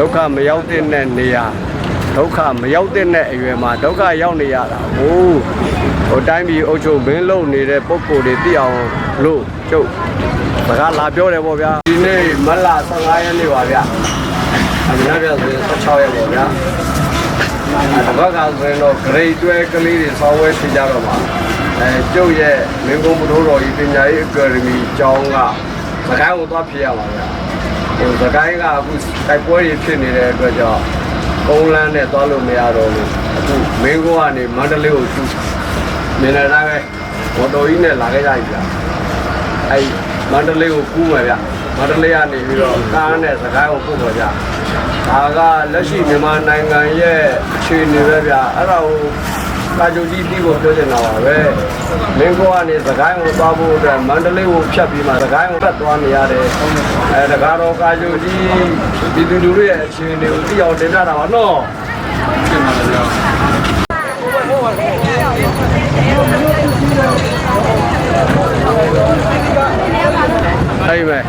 ဒုက္ခမရောက်တဲ့နေရာဒုက္ခမရောက်တဲ့အရွယ်မှာဒုက္ခရောက်နေရတာဟိုဟိုတိုင်းပြည်အုပ်ချုပ်မင်းလုံနေတဲ့ပုံကိုယ်တွေသိအောင်လို့ကျုပ်စကားလာပြောတယ်ပေါ့ဗျာဒီနေ့မတ်လ15ရက်နေ့ပါဗျာအမြဲတမ်းဆိုရင်16ရက်ပေါ့ဗျာအဲဘက်ကဆိုရင်တော့ grade တွဲကလေးတွေဆောင်းဝဲဖြစ်ကြတော့မှာအဲကျုပ်ရဲ့မင်းကုန်းမတော်တော်ကြီးပညာရေးအကယ်ဒမီကျောင်းကစကားကိုသွားဖြစ်ရပါဗျာ ဟိုစကိုင်းကအခုတိုက်ပွဲတွေဖြစ်နေတဲ့အတွက်ကြောင့်ကုန်းလန်းနဲ့သွားလို့မရတော့ဘူးအခုမင်းကောကနေမန္တလေးကိုသူမြင်နေတာပဲမော်တော်ကြီးနဲ့လာခဲ့ကြပြီဗျအဲမန္တလေးကိုကူးမယ်ဗျမန္တလေးကနေပြီးတော့ကားနဲ့စကိုင်းကိုပို့ပါဗျဒါကလက်ရှိမြန်မာနိုင်ငံရဲ့အခြေအနေပဲဗျအဲ့ဒါကို ကာကြိုကြီးပြီးဖို့ပြောချင်တာပါပဲမင်းကောကနေစကိုင်းကိုသွားဖို့အတွက်မန္တလေးကိုဖြတ်ပြီးမှစကိုင်းကိုပတ်သွားနေရတယ်အဲတကားတော့ကာကြိုကြီးဒီသူလူတွေရဲ့အခြေအနေကိုသိအောင်တင်ပြတာပါနော်တင်ပါဗျာအဲ့မဲ့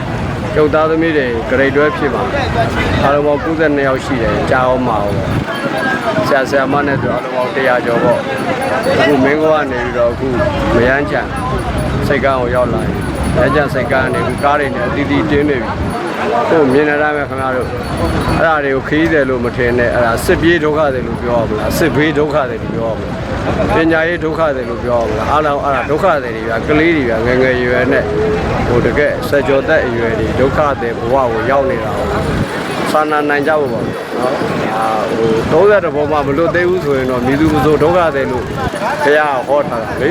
ကျုပ်သားသမီးတွေဂရိတ်တွဲဖြစ်ပါအားလုံးပေါင်း92ယောက်ရှိတယ်ကြားအောင်မအောင် ဆရာဆရာမနဲ့ဆိုအားလုံးပေါင်း100ကျော်ပေါ့အခုမင်းကောကနေပြီးတော့အခုမယန်းချံစိတ်ကန်းကိုရောက်လာပြီမယန်းချံစိတ်ကန်းကနေအခုကားတွေနဲ့အတီးတီးတင်းနေပြီကိုမြင်နေရမယ်ခင်ဗျားတို့အဲ့ဒါတွေကိုခီးတယ်လို့မထင်နဲ့အဲ့ဒါစစ်ပြေးဒုက္ခတယ်လို့ပြောရမလားစစ်ဘေးဒုက္ခတယ်လို့ပြောရမလားပညာရေးဒုက္ခတယ်လို့ပြောရမလားအားလုံးအဲ့ဒါဒုက္ခတယ်တွေဗျာကလေးတွေဗျာငယ်ငယ်ရွယ်နဲ့ဟိုတကယ်စကြဝဠာအရွယ်တွေဒုက္ခတယ်ဘဝကိုရောက်နေတာဟုတ် စာနာနိုင်ကြဖို့ပါနော်အာဟို30ဘောမှမလွတ်သေးဘူးဆိုရင်တော့မိသူမဆိုဒုက္ခတယ်လို့ဘုရားဟောထားတာလေ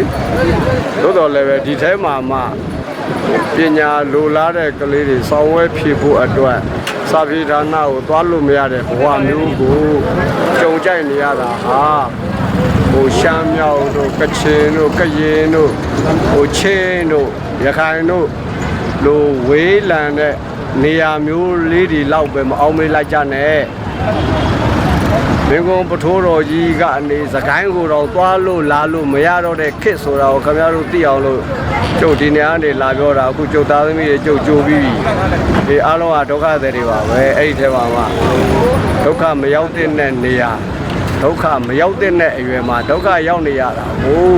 သို့တော်လည်းပဲဒီထဲမှာမှပညာလိုလားတဲ့ကလေးတွေစောင်းဝဲဖြည့်ဖို့အတွက်စာပြေဌာနကိုသွားလို့မရတဲ့ဘဝမျိုးကိုကြုံကြိုက်နေရတာဟာဟိုရှမ်းမြောက်တို့ကချင်တို့ကရင်တို့ဟိုချင်းတို့ရခိုင်တို့လိုဝေးလံတဲ့ နေရာမျိုးလေးတွေလောက်ပဲမအောင်မေးလိုက်ကြနဲ့မင်းကုန်းပထိုးတော်ကြီးကနေစကိုင်းကိုတော့သွားလို့လာလို့မရတော့တဲ့ခစ်ဆိုတာကိုခင်ဗျားတို့သိအောင်လို့ကျုပ်ဒီနေရာကနေလာပြောတာအခုကျုပ်သားသမီးတွေကျုပ်ကြိုပြီးပြီဒီအားလုံးကဒုက္ခတွေတွေပါပဲအဲ့ဒီထဲမှာမှဒုက္ခမရောက်တဲ့နေရာ ဒုက္ခမရောက်တဲ့အရွယ်မှာဒုက္ခရောက်နေရတာဟို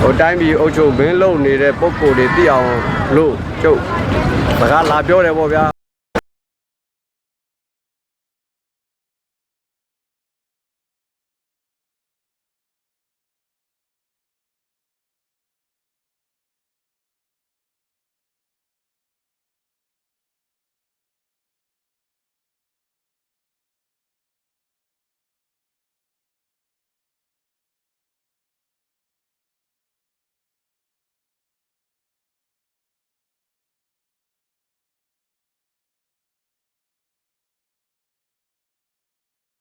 ဟိုတိုင်းပြည်အုပ်ချုပ်မင်းလုံနေတဲ့ပုံကိုယ်တွေသိအောင်လို့ကျုပ်စကားလာပြောတယ်ပေါ့ဗျာ